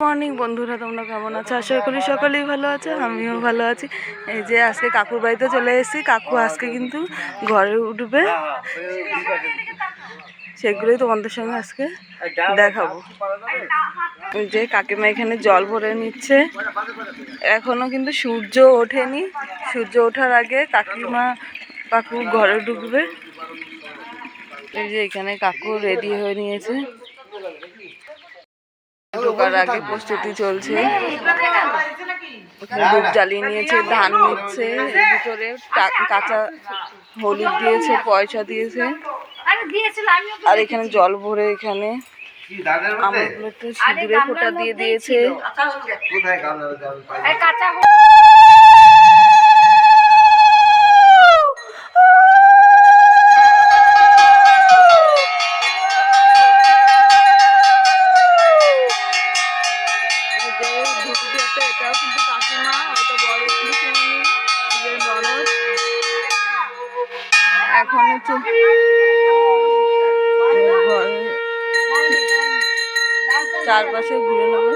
Morning বন্ধুরা, তোমরা কেমন আছো? আশা করি সকলেই ভালো আছে, আমিও ভালো আছি। এই যে আজকে কাকুর বাড়িতে চলে এসেছি। কাকু আজকে কিন্তু ঘরে উঠবে। সেগুলোই তোমাদের সঙ্গে আজকে দেখাবো। যে কাকিমা এখানে জল ভরে নিচ্ছে। এখনও কিন্তু সূর্য ওঠেনি। সূর্য ওঠার আগে কাকিমা কাকু ঘরে ঢুকবে। এই যে এখানে কাকু রেডি হয়ে নিয়েছে। ঢোকার আগে প্রস্তুতি চলছে। ধূপ জ্বালিয়ে নিয়েছে ধান নিচ্ছে ভিতরে কাঁচা হলুদ দিয়েছে পয়সা দিয়েছে। আর এখানে জল ভরে এখানে আমগুলোতে সিঁদুরে ফোঁটা দিয়ে দিয়েছে। এখন হচ্ছে চারপাশে ঘুরে নেবে।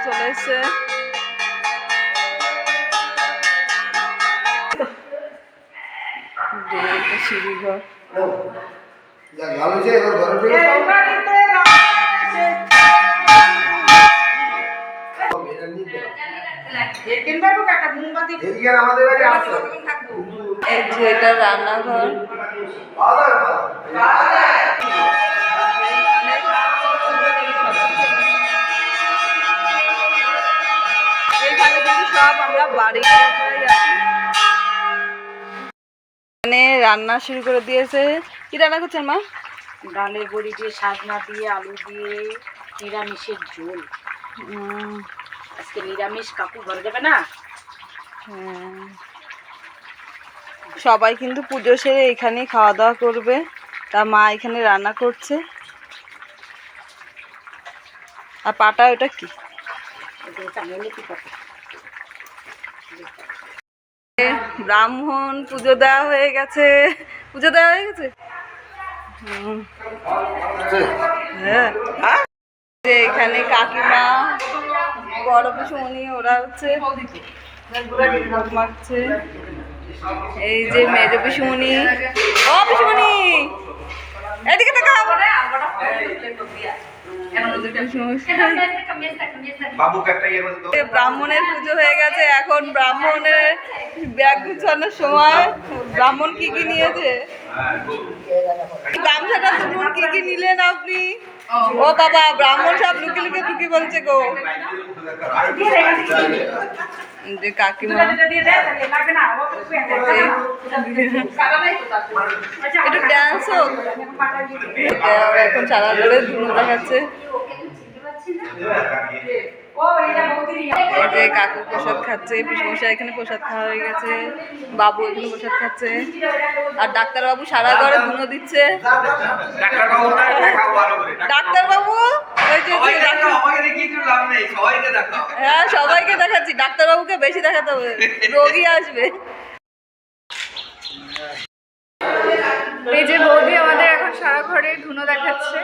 চলে এসছে এটা সিঁড়ি ঘর গান হয়েছে সব আমরা বাড়ি এখানে রান্না শুরু করে দিয়েছে। কি রান্না করছেন মা? ডালের বড়ি দিয়ে শাকনা দিয়ে আলু দিয়ে নিরামিষের ঝোল। আজকে নিরামিষ কাকু ঘরে যাবে না? হ্যাঁ। সবাই কিন্তু পুজো সেরে এখানেই খাওয়া দাওয়া করবে। তা মা এখানে রান্না করছে। আর পাটা ওটা কি? ব্রাহ্মণ, পুজো দেওয়া হয়ে গেছে। পুজো দেওয়া হয়ে গেছে? হ্যাঁ। যে এখানে কাকিমা, বড় পিসমণি, ওরা হচ্ছে এই যে মেজ পিসুমনি ও পিসমণি! এদিকে তাকাও। ব্রাহ্মণের পুজো হয়ে গেছে এখন ব্রাহ্মণের ব্যাগ গুছানোর সময় ব্রাহ্মণ কি কি নিয়েছে? গামছাটা তুলুন কি কি নিলেন আপনি? ও বাবা, ব্রাহ্মণ সব লুকি লুকি টুকি বলছে গো। কাকিমা। একটু ড্যান্স হোক। এখন সারা ধরে ধুলো দেখাচ্ছে। কাকু প্রসাদ খাচ্ছে পিসমশাই এখানে প্রসাদ খাওয়া হয়ে গেছে বাবু এখানে প্রসাদ খাচ্ছে আর ডাক্তারবাবু সারা ঘরে ধুনো দিচ্ছে। ডাক্তারবাবুটা দেখাও ভালো করে ডাক্তারবাবু ওই যে যে ডাক্তার- দেখাও। হ্যাঁ সবাইকে দেখাচ্ছি ডাক্তারবাবুকে বেশি দেখাতে হবে রোগী আসবে। এই যে বৌদি আমাদের এখন সারা ঘরে ধুনো দেখাচ্ছে।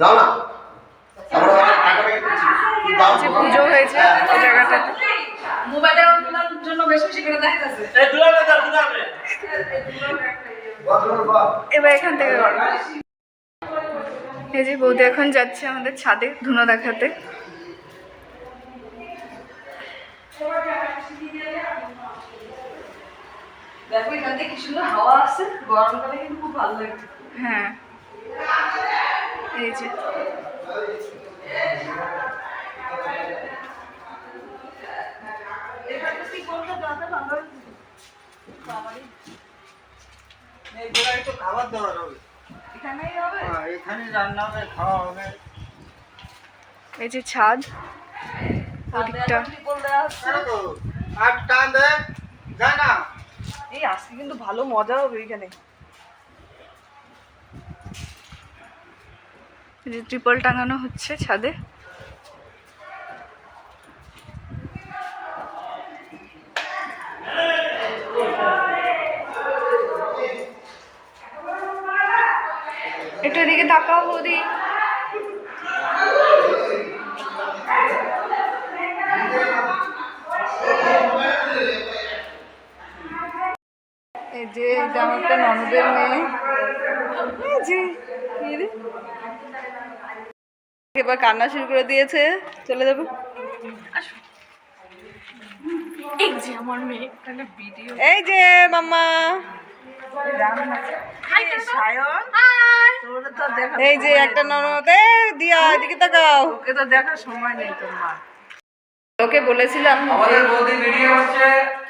যাও না। আমরা টাকা পেয়ে দিচ্ছি তুই যাও। যে পুজো হয়েছে বা এবার এখান থেকে এই যে বৌদি এখন যাচ্ছে আমাদের ছাদে ধুনো দেখাতে। দেখো এখান থেকে কি সুন্দর হাওয়া আসছে গরমকালে কিন্তু খুব ভালো লাগছে হ্যাঁ। এই যে। খাবার দাবার হবে। এখানেই হবে? হ্যাঁ, এখানে রান্না হবে খাওয়া হবে। এই যে ছাদ। ওদিকটা না। এই আজকে কিন্তু ভালো মজা হবে এখানে। যে ট্রিপল টাঙানো হচ্ছে ছাদে। একটু এদিকে তাকাও বৌদি এই যে এটা আমার একটা ননদের মেয়ে। যে এবার কান্না শুরু করে দিয়েছে। চলে যাবে। এই যে আমার মেয়ে এই যে মাম্মা। এই যে একটা ননদ। দিয়া এদিকে তাকাও। ওকে তো দেখার সময় নেই তোমার। ওকে বলেছিলাম। আমাদের বৌদি ভিডিও হচ্ছে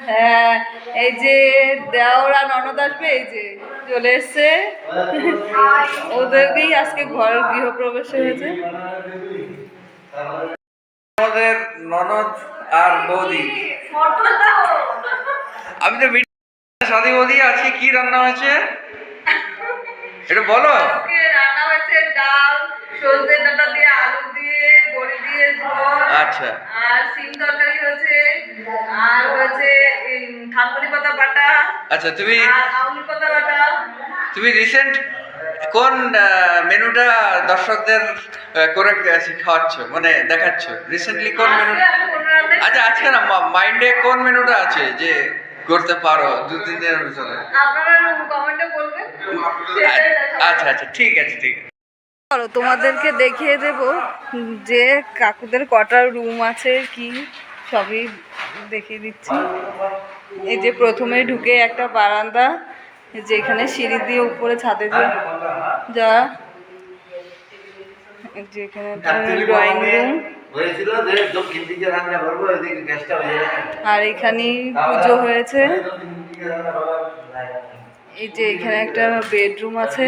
হ্যাঁ। এই যে দেওরা ননদ আসবে এই যে চলে এসছে। ওদেরকেই আজকে ঘর গৃহপ্রবেশ হয়েছে। আমাদের ননদ আর বৌদি। আমি তো সাদি বৌদি আজকে কি রান্না হয়েছে? এটা বলো। রান্না হয়েছে ডাল সজনে ডাটা দিয়ে আলু দিয়ে আচ্ছা। আর সিম তরকারি হয়েছে আর হয়েছে থানকুনি পাতা বাটা আচ্ছা তুমি আউলি পাতা বাটা। তুমি রিসেন্ট কোন মেনুটা দর্শকদের করে খাওয়াচ্ছ মানে দেখাচ্ছ? রিসেন্টলি কোন মেনু আচ্ছা আজকে না মাইন্ডে কোন মেনুটা আছে যে করতে পারো দু তিন দিনের ভিতরে আপনারা কমেন্টে বলবেন আচ্ছা আচ্ছা ঠিক আছে ঠিক আছে। চলো তোমাদেরকে দেখিয়ে দেব যে কাকুদের কটা রুম আছে কি সবই দেখিয়ে দিচ্ছি। এই যে প্রথমে ঢুকে একটা বারান্দা এই যে এখানে সিঁড়ি দিয়ে উপরে ছাদে যে এই ড্রয়িং রুম আর এখানে পুজো হয়েছে। এই যে এখানে একটা বেডরুম আছে।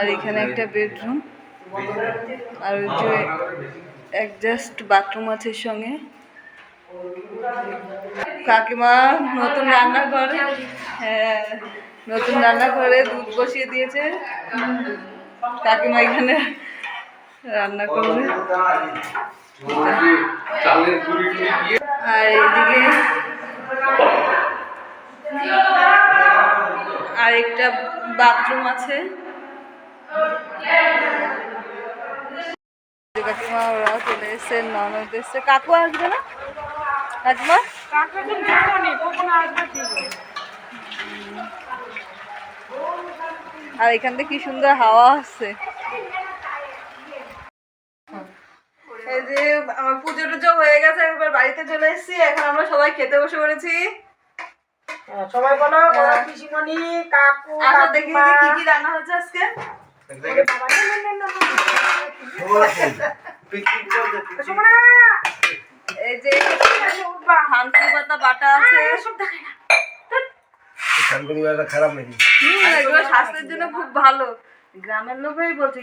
আর এখানে একটা বেডরুম আর ওই যে অ্যাডজাস্ট বাথরুম আছে সঙ্গে। কাকিমা নতুন রান্না করে হ্যাঁ নতুন রান্না করে দুধ বসিয়ে দিয়েছে। কাকিমা এখানে রান্না করবে। চালের গুঁড়ি টুড়ি দিয়ে আর এইদিকে আর একটা বাথরুম আছে। কাকিমা ওরা চলে এসছে ননদ এসছে। কাকু আসবে না? কাকিমা? আর এখান থেকে কি সুন্দর হাওয়া আসছে। এই যে আমার পুজো টুজো হয়ে গেছে এবার বাড়িতে চলে এসেছি। এখন আমরা সবাই খেতে বসে পড়েছি। সবাই বলো বড় পিসিমণি কাকু আসো দেখি কি কি রান্না হচ্ছে আজকে এই যে থানকুনি পাতা বাটা আছে খারাপ নাকি এগুলো স্বাস্থ্যের জন্য খুব ভালো গ্রামের লোকই বলছে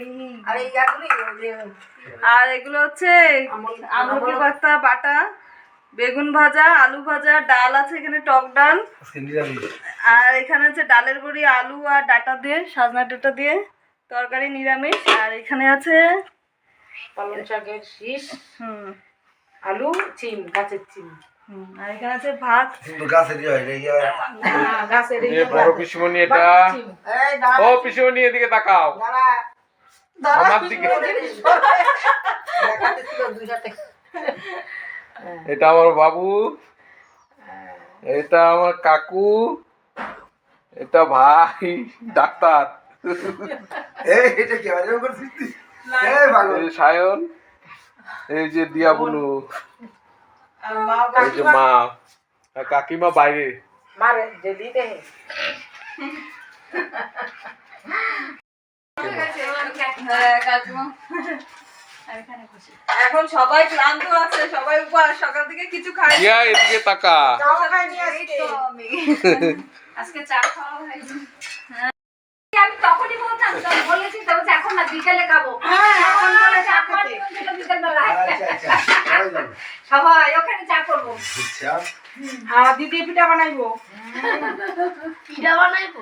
আর এগুলো হচ্ছে আমলকি পাতা বাটা বেগুন ভাজা আলু ভাজা ডাল আছে এখানে টক ডাল। আর এখানে আছে ডালের বড়ি আলু আর ডাটা দিয়ে সাজনা ডাটা দিয়ে তরকারি নিরামিষ। আর এখানে আছে পালং শাকের শীষ হুম। আলু চিম গাছের চিম। আর এখানে আছে ভাত। হ্যাঁ, গাছের বড় পিসমণি এটা। ও পিসমণি এদিকে তাকাও। আমার দিকে। এটা আমার বাবু এটা আমার কাকু এটা ভাই ডাক্তার। সায়ন এই যে দিয়া বুনু। এই যে মা। কাকিমা বাইরে। হ্যাঁ, কাকিমা। এখন সবাই ক্লান্ত আছে সবাই উপর সকাল থেকে কিছু খাই জিয়া এদিকে তাকা। আজকে চা খাওয়া হয়নি। আমি তখনই বলতাম তখন বলেছি তো এখন না বিকেলে খাব। সবাই ওখানে চা করব। আর দিদি পিঠা বানাইবো। পিঠা বানাইবো?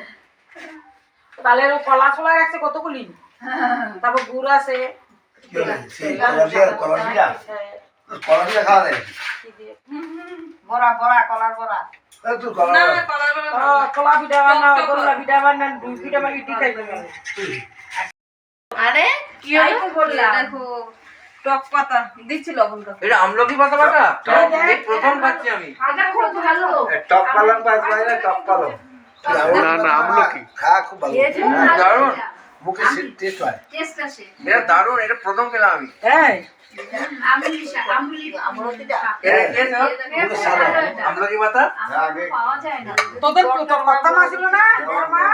তাহলে ও কলা ছলা রাখছে কতগুলি? তারপর গুড় আছে। বড়া বড়া কলার বড়া না কলার বেলা ও, কলা পিঠা বানাও গোল্লা পিঠা বানান দুই পিঠা বানাই ইটি খাইবে আরে কি হলো? বললাম দেখো টক পাতা। দিচ্ছি লবণ তো। এটা আমলকি পাতা বাটা এই প্রথম আমি। এটা খুব ভালো। টক পালং পাঁচ টক পালং। না না আমলো কি খুব ভালো। এই জন্য দারুণ। মুখে টেস্ট হয় টেস্ট আসে এটা দারুণ এটা প্রথম খেলাম আমি হ্যাঁ আমুলি শাক আমুলি আমুলি শাক এটা কে স্যার? মুখে স্বাদ হয়। আমলকি পাতা আমুলি পাওয়া যায় না তোদের তোর কথা মা না মা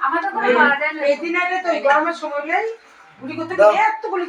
আমাদের কোনো পাওয়া যায় না এই দিন আইলে তো গরমের সময় নেই গুলি করতে এতগুলি